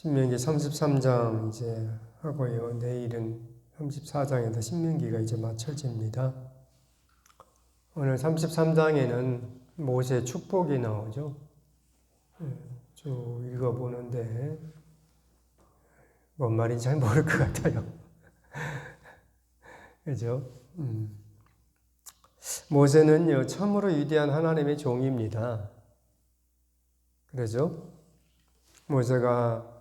신명기 33장 이제 하고요. 내일은 34장에서 신명기가 이제 마쳐집니다. 오늘 33장에는 모세 축복이 나오죠. 예, 쭉 읽어보는데 뭔 말인지 잘 모를 것 같아요. 그죠? 음. 모세는요, 참으로 위대한 하나님의 종입니다. 그러죠? 모세가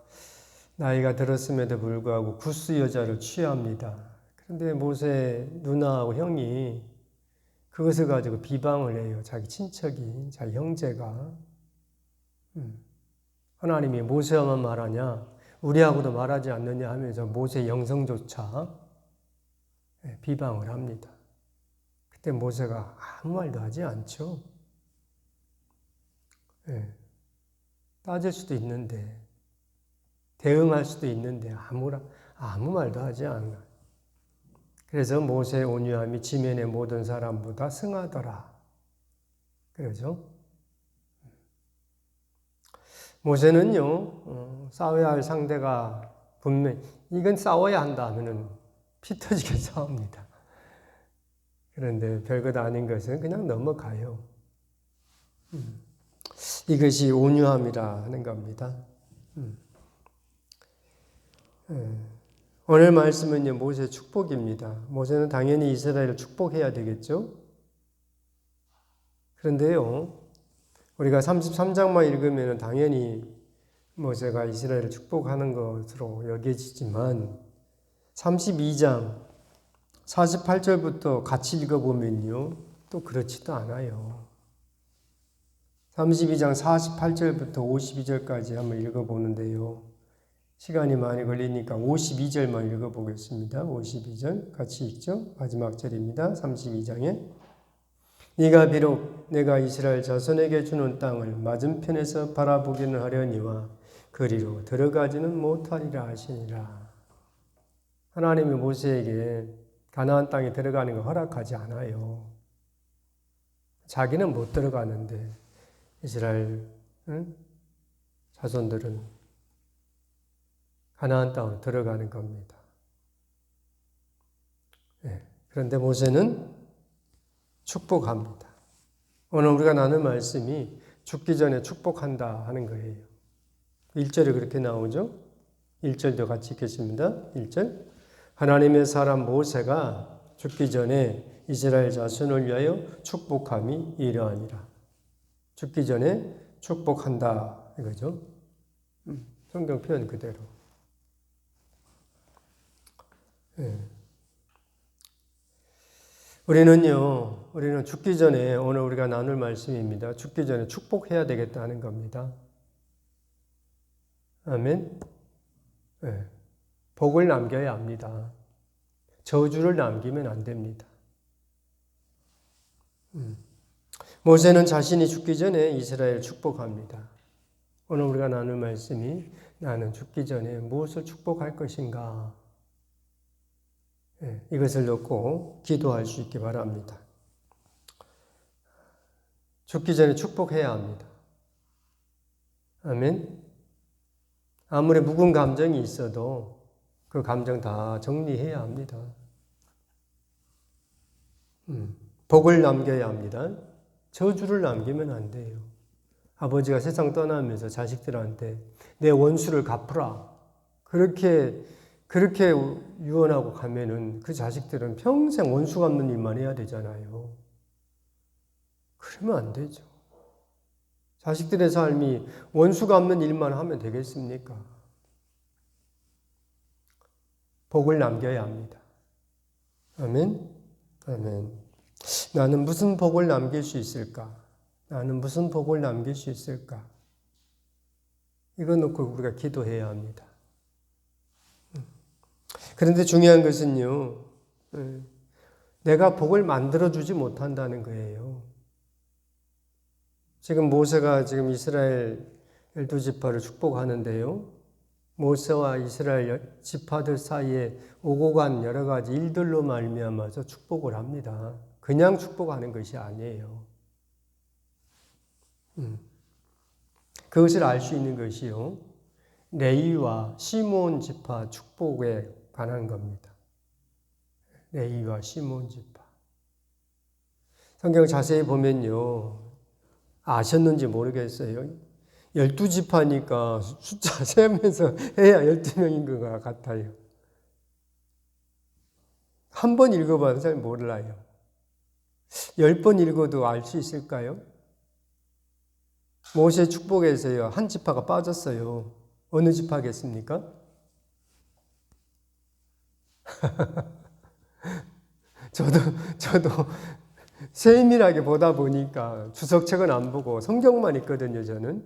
나이가 들었음에도 불구하고 구스 여자를 취합니다. 그런데 모세 누나하고 형이 그것을 가지고 비방을 해요. 자기 친척이, 자기 형제가. 음. 하나님이 모세와만 말하냐? 우리하고도 말하지 않느냐 하면서 모세 영성조차 예, 비방을 합니다. 그때 모세가 아무 말도 하지 않죠. 예. 따질 수도 있는데, 대응할 수도 있는데, 아무라, 아무 말도 하지 않아. 그래서 모세의 온유함이 지면의 모든 사람보다 승하더라. 그러죠? 모세는요, 어, 싸워야 할 상대가 분명 이건 싸워야 한다 하면은 피 터지게 싸웁니다. 그런데 별것 아닌 것은 그냥 넘어가요. 음. 이것이 온유함이라 하는 겁니다. 음. 예. 오늘 말씀은요, 모세 축복입니다. 모세는 당연히 이스라엘을 축복해야 되겠죠? 그런데요, 우리가 33장만 읽으면 당연히 모세가 이스라엘을 축복하는 것으로 여겨지지만 32장 48절부터 같이 읽어보면요, 또 그렇지도 않아요. 32장 48절부터 52절까지 한번 읽어보는데요. 시간이 많이 걸리니까 52절만 읽어보겠습니다. 52절 같이 읽죠. 마지막 절입니다. 32장에 네가 비록 내가 이스라엘 자손에게 주는 땅을 맞은편에서 바라보기는 하려니와 그리로 들어가지는 못하리라 하시니라. 하나님이 모세에게 가나안 땅에 들어가는 거 허락하지 않아요. 자기는 못 들어가는데 이스라엘 응? 자손들은 가나안 땅으로 들어가는 겁니다. 네. 그런데 모세는 축복합니다. 오늘 우리가 나눈 말씀이 죽기 전에 축복한다 하는 거예요. 1절에 그렇게 나오죠? 1절도 같이 읽겠습니다. 1절. 하나님의 사람 모세가 죽기 전에 이스라엘 자손을 위하여 축복함이 이러하니라. 죽기 전에 축복한다 이거죠. 음, 성경 표현 그대로. 네. 우리는요, 우리는 죽기 전에 오늘 우리가 나눌 말씀입니다. 죽기 전에 축복해야 되겠다는 겁니다. 아멘. 네. 복을 남겨야 합니다. 저주를 남기면 안 됩니다. 음. 모세는 자신이 죽기 전에 이스라엘 축복합니다. 오늘 우리가 나눌 말씀이 나는 죽기 전에 무엇을 축복할 것인가? 네, 이것을 놓고 기도할 수 있기 바랍니다. 죽기 전에 축복해야 합니다. 아멘. 아무리 묵은 감정이 있어도 그 감정 다 정리해야 합니다. 음, 복을 남겨야 합니다. 저주를 남기면 안 돼요. 아버지가 세상 떠나면서 자식들한테 내 원수를 갚으라. 그렇게, 그렇게 유언하고 가면은 그 자식들은 평생 원수 갚는 일만 해야 되잖아요. 그러면 안 되죠. 자식들의 삶이 원수 갚는 일만 하면 되겠습니까? 복을 남겨야 합니다. 아멘? 아멘. 나는 무슨 복을 남길 수 있을까? 나는 무슨 복을 남길 수 있을까? 이거 놓고 우리가 기도해야 합니다. 그런데 중요한 것은요, 예, 내가 복을 만들어주지 못한다는 거예요. 지금 모세가 지금 이스라엘 열두 지파를 축복하는데요. 모세와 이스라엘 지파들 사이에 오고 간 여러 가지 일들로 말미암아서 축복을 합니다. 그냥 축복하는 것이 아니에요. 음. 그것을 알 수 있는 것이요. 레이와 시몬 지파 축복에 관한 겁니다. 레이와 시몬 지파. 성경 자세히 보면요. 아셨는지 모르겠어요. 12지파니까 숫자 세면서 해야 12명인 것 같아요. 한 번 읽어봐도 잘 몰라요. 열 번 읽어도 알 수 있을까요? 모세 축복에서요, 한 지파가 빠졌어요. 어느 지파겠습니까? 저도, 저도 세밀하게 보다 보니까 주석책은 안 보고 성경만 읽거든요, 저는.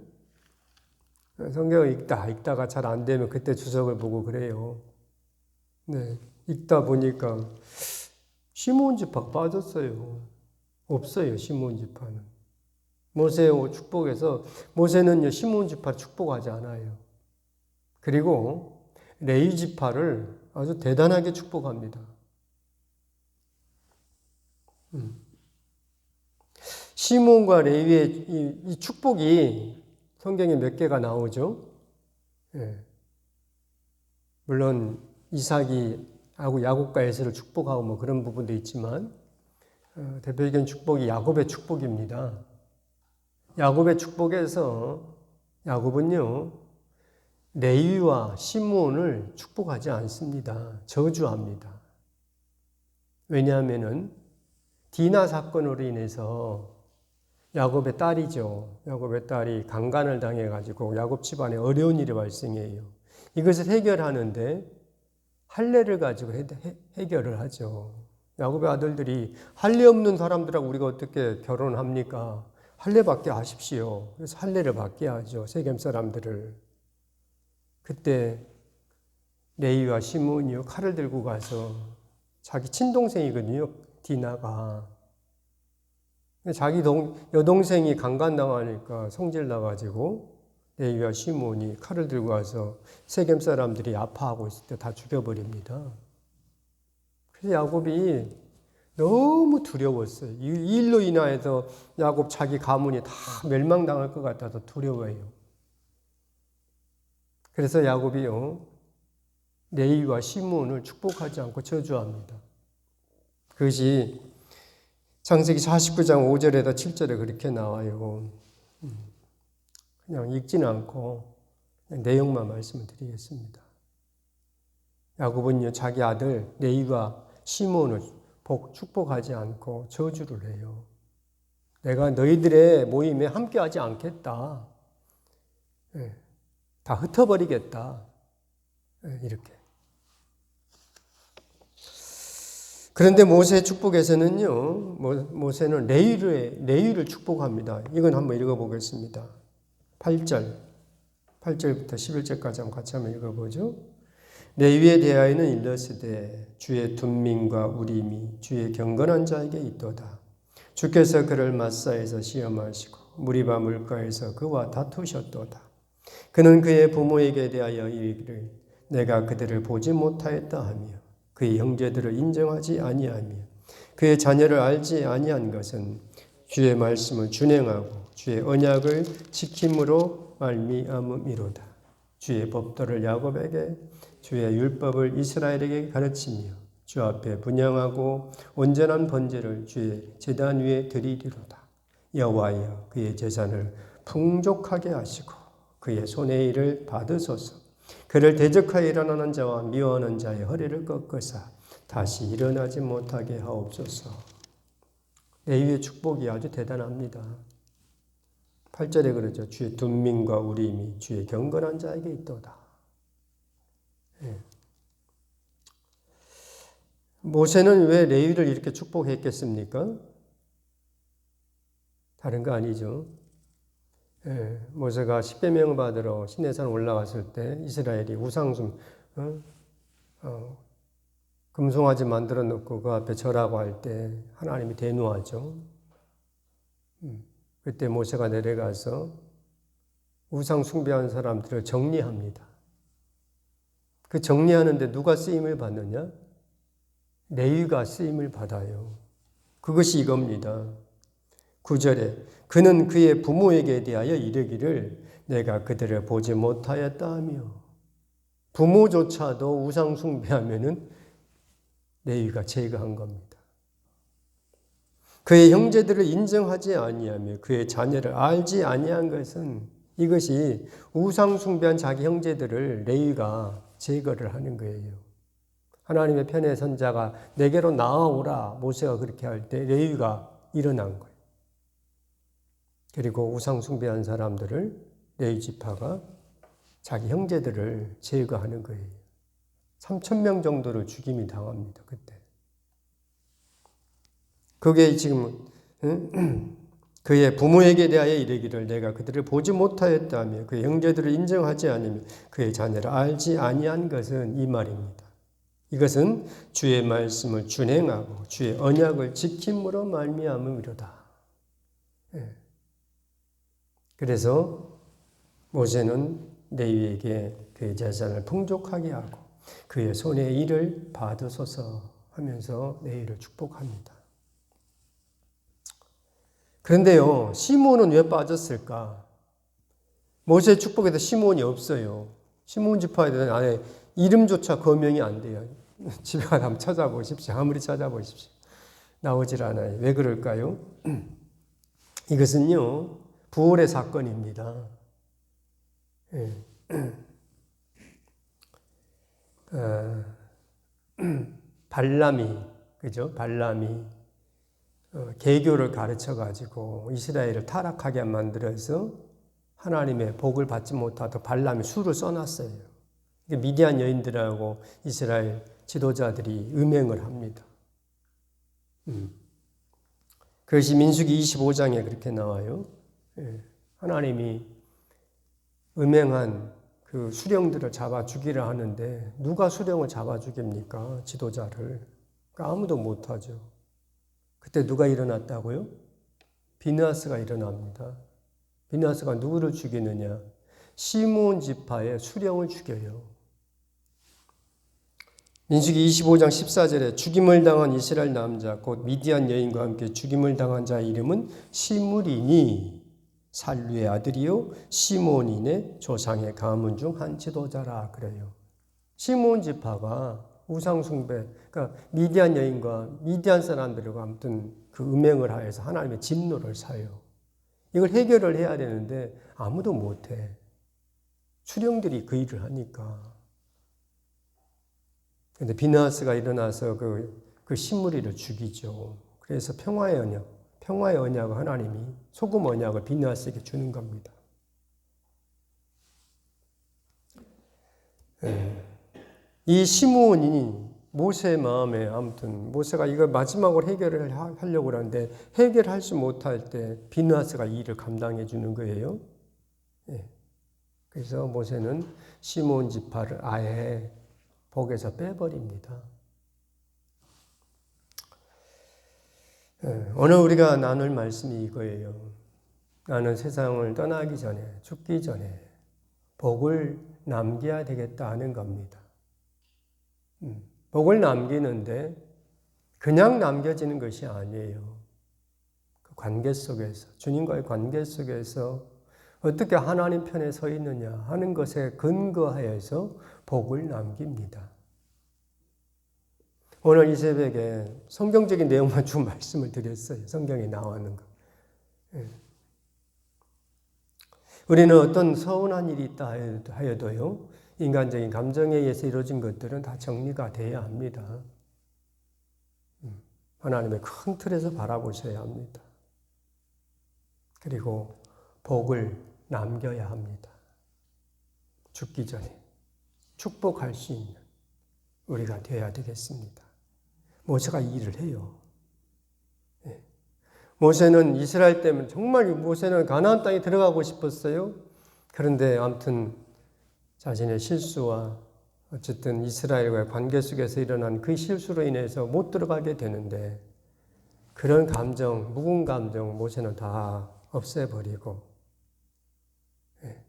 성경을 읽다, 읽다가 잘 안 되면 그때 주석을 보고 그래요. 네. 읽다 보니까 시몬 지파가 빠졌어요. 없어요, 시몬 지파는. 모세 축복에서 모세는 시몬 지파 축복하지 않아요. 그리고 레이 지파를 아주 대단하게 축복합니다. 음. 시몬과 레위의 이, 이, 축복이 성경에 몇 개가 나오죠. 예. 물론 이삭이 하고 야곱과 에서를 축복하고 뭐 그런 부분도 있지만 어, 대표적인 축복이 야곱의 축복입니다. 야곱의 축복에서 야곱은요 레위와 시므온을 축복하지 않습니다. 저주합니다. 왜냐하면은 디나 사건으로 인해서 야곱의 딸이죠. 야곱의 딸이 강간을 당해 가지고 야곱 집안에 어려운 일이 발생해요. 이것을 해결하는데 할례를 가지고 해, 해 결을 하죠. 야곱의 아들들이 할례 없는 사람들하고 우리가 어떻게 결혼을 합니까? 할례 받게 하십시오. 그래서 할례를 받게 하죠. 세겜 사람들을. 그때 레이와 시몬이요 칼을 들고 가서 자기 친동생이거든요. 디나가 자기 동, 여동생이 강간당하니까 성질 나가지고 레이와 시몬이 칼을 들고 와서 세겜 사람들이 아파하고 있을 때 다 죽여버립니다. 그래서 야곱이 너무 두려웠어요. 이 일로 인하여서 야곱 자기 가문이 다 멸망당할 것 같아서 두려워해요. 그래서 야곱이요 레이와 시몬을 축복하지 않고 저주합니다. 그것이 창세기 49장 5절에다 7절에 그렇게 나와요. 그냥 읽지는 않고 내용만 말씀을 드리겠습니다. 야곱은요 자기 아들 레이와 시몬을 복 축복하지 않고 저주를 해요. 내가 너희들의 모임에 함께하지 않겠다. 네. 다 흩어버리겠다. 네, 이렇게. 그런데 모세 축복에서는요, 모세는 레위를, 레위를 축복합니다. 이건 한번 읽어보겠습니다. 8절, 8절부터 11절까지 한번 같이 한번 읽어보죠. 레위에 대하여는 일러스되 주의 둔민과 우림이 주의 경건한 자에게 있도다. 주께서 그를 마사에서 시험하시고 무리바 물가에서 그와 다투셨도다. 그는 그의 부모에게 대하여 이르기를 내가 그들을 보지 못하였다 하며 그의 형제들을 인정하지 아니하며 그의 자녀를 알지 아니한 것은 주의 말씀을 준행하고 주의 언약을 지킴으로 말미암음이로다. 주의 법도를 야곱에게 주의 율법을 이스라엘에게 가르치며 주 앞에 분양하고 온전한 번제를 주의 제단 위에 드리리로다. 여호와여 그의 재산을 풍족하게 하시고 그의 손의 일을 받으소서. 그를 대적하여 일어나는 자와 미워하는 자의 허리를 꺾으사 다시 일어나지 못하게 하옵소서. 레위의 축복이 아주 대단합니다. 8절에 그러죠. 주의 둔민과 우림이 주의 경건한 자에게 있도다. 예. 모세는 왜 레위를 이렇게 축복했겠습니까? 다른 거 아니죠. 예, 모세가 십계명을 받으러 시내산 올라갔을 때 이스라엘이 우상숭 어? 어, 금송아지 만들어 놓고 그 앞에 절하고 할 때 하나님이 대노하죠. 음, 그때 모세가 내려가서 우상 숭배한 사람들을 정리합니다. 그 정리하는데 누가 쓰임을 받느냐? 레위가 쓰임을 받아요. 그것이 이겁니다. 9절에 그는 그의 부모에게 대하여 이르기를 내가 그들을 보지 못하였다 하며 부모조차도 우상 숭배하면은 레위가 제거한 겁니다. 그의 형제들을 인정하지 아니하며 그의 자녀를 알지 아니한 것은 이것이 우상 숭배한 자기 형제들을 레위가 제거를 하는 거예요. 하나님의 편의 선자가 내게로 나아오라 모세가 그렇게 할 때 레위가 일어난 거예요. 그리고 우상 숭배한 사람들을 레위 지파가 자기 형제들을 제거하는 거예요. 3천 명 정도를 죽임이 당합니다. 그때. 그게 지금 그의 부모에게 대하여 이르기를 내가 그들을 보지 못하였다며 그의 형제들을 인정하지 않으며 그의 자녀를 알지 아니한 것은 이 말입니다. 이것은 주의 말씀을 준행하고 주의 언약을 지킴으로 말미암음이로다. 예. 그래서 모세는 레위에게 그의 재산을 풍족하게 하고 그의 손의 일을 받으소서 하면서 레위를 축복합니다. 그런데요, 시몬은 왜 빠졌을까? 모세 축복에도 시몬이 없어요. 시몬 지파에 대한 이름조차 거명이 안 돼요. 집에 가서 한번 찾아보십시오. 아무리 찾아보십시오. 나오질 않아요. 왜 그럴까요? 이것은요, 부활의 사건입니다. 예. 어, 발람이, 그죠? 발람이 어, 개교를 가르쳐 가지고 이스라엘을 타락하게 만들어서 하나님의 복을 받지 못하도록 발람이 수를 써놨어요. 미디안 여인들하고 이스라엘 지도자들이 음행을 합니다. 음. 그것이 민수기 25장에 그렇게 나와요. 예. 하나님이 음행한 그 수령들을 잡아 죽이려 하는데 누가 수령을 잡아 죽입니까? 지도자를. 그러니까 아무도 못하죠. 그때 누가 일어났다고요? 비누아스가 일어납니다. 비누아스가 누구를 죽이느냐? 시몬 지파의 수령을 죽여요. 민수기 25장 14절에 죽임을 당한 이스라엘 남자 곧 미디안 여인과 함께 죽임을 당한 자의 이름은 시므리니 살루의 아들이요 시몬인의 조상의 가문 중 한 지도자라 그래요. 시몬 지파가 우상 숭배, 그러니까 미디안 여인과 미디안 사람들과 아무튼 그 음행을 하여서 하나님의 진노를 사요. 이걸 해결을 해야 되는데 아무도 못해. 수령들이 그 일을 하니까. 근데 비나스가 일어나서 그, 그 신무리를 죽이죠. 그래서 평화의 언약, 평화의 언약을 하나님이 소금 언약을 비나스에게 주는 겁니다. 예. 이 시므온이 모세의 마음에 아무튼 모세가 이걸 마지막으로 해결을 하려고 하는데 해결할 수 못할 때 비누아스가 이 일을 감당해 주는 거예요. 예. 그래서 모세는 시몬 지파를 아예 복에서 빼버립니다. 오늘 우리가 나눌 말씀이 이거예요. 나는 세상을 떠나기 전에 죽기 전에 복을 남겨야 되겠다 하는 겁니다. 음, 복을 남기는데 그냥 남겨지는 것이 아니에요. 그 관계 속에서, 주님과의 관계 속에서 어떻게 하나님 편에 서 있느냐 하는 것에 근거하여서 복을 남깁니다. 오늘 이 새벽에 성경적인 내용만 좀 말씀을 드렸어요. 성경에 나오는 거. 예. 우리는 어떤 서운한 일이 있다 하여도요, 인간적인 감정에 의해서 이루어진 것들은 다 정리가 돼야 합니다. 음, 하나님의 큰 틀에서 바라보셔야 합니다. 그리고 복을 남겨야 합니다. 죽기 전에 축복할 수 있는 우리가 되어야 되겠습니다. 모세가 이 일을 해요. 네. 모세는 이스라엘 때문에 정말 모세는 가나안 땅에 들어가고 싶었어요. 그런데 아무튼 자신의 실수와 어쨌든 이스라엘과의 관계 속에서 일어난 그 실수로 인해서 못 들어가게 되는데 그런 감정, 묵은 감정 모세는 다 없애버리고 예.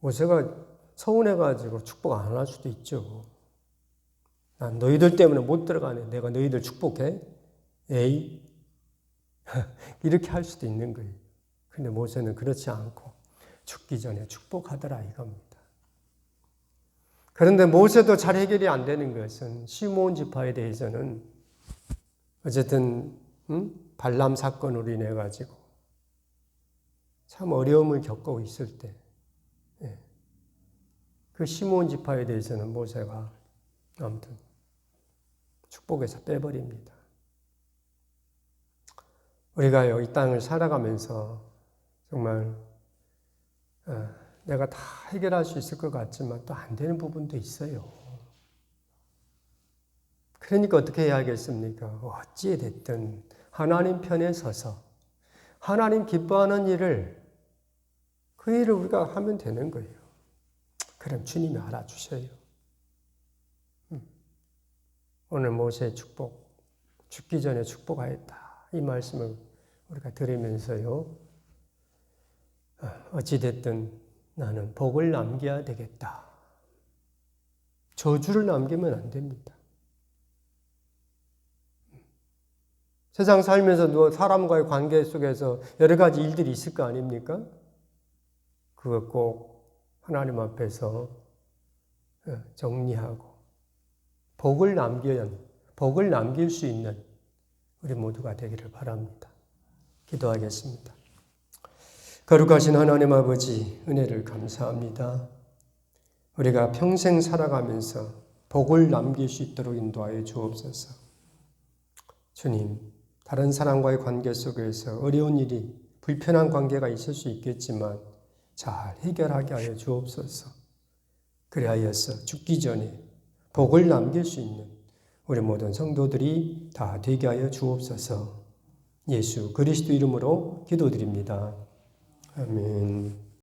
모세가 서운해가지고 축복 안 할 수도 있죠. 난 너희들 때문에 못 들어가네. 내가 너희들 축복해? 에이? 이렇게 할 수도 있는 거예요. 근데 모세는 그렇지 않고 죽기 전에 축복하더라 이겁니다. 그런데 모세도 잘 해결이 안 되는 것은 시몬 지파에 대해서는 어쨌든 음? 발람 사건으로 인해 가지고 참 어려움을 겪고 있을 때, 예. 그 시몬 지파에 대해서는 모세가 아무튼 축복에서 빼버립니다. 우리가 이 땅을 살아가면서 정말 어, 내가 다 해결할 수 있을 것 같지만 또 안 되는 부분도 있어요. 그러니까 어떻게 해야겠습니까? 어찌 됐든 하나님 편에 서서 하나님 기뻐하는 일을 그 일을 우리가 하면 되는 거예요. 그럼 주님이 알아주셔요. 음. 오늘 모세의 축복, 죽기 전에 축복하였다. 이 말씀을 우리가 들으면서요. 어, 어찌됐든 나는 복을 남겨야 되겠다. 저주를 남기면 안 됩니다. 세상 살면서 사람과의 관계 속에서 여러 가지 일들이 있을 거 아닙니까? 그거 꼭 하나님 앞에서 어, 정리하고 복을 남겨야 복을 남길 수 있는 우리 모두가 되기를 바랍니다. 기도하겠습니다. 거룩하신 하나님 아버지 은혜를 감사합니다. 우리가 평생 살아가면서 복을 남길 수 있도록 인도하여 주옵소서. 주님, 다른 사람과의 관계 속에서 어려운 일이 불편한 관계가 있을 수 있겠지만 잘 해결하게 하여 주옵소서. 그리하여서 죽기 전에 복을 남길 수 있는 우리 모든 성도들이 다 되게 하여 주옵소서. 예수 그리스도 이름으로 기도드립니다. 아멘.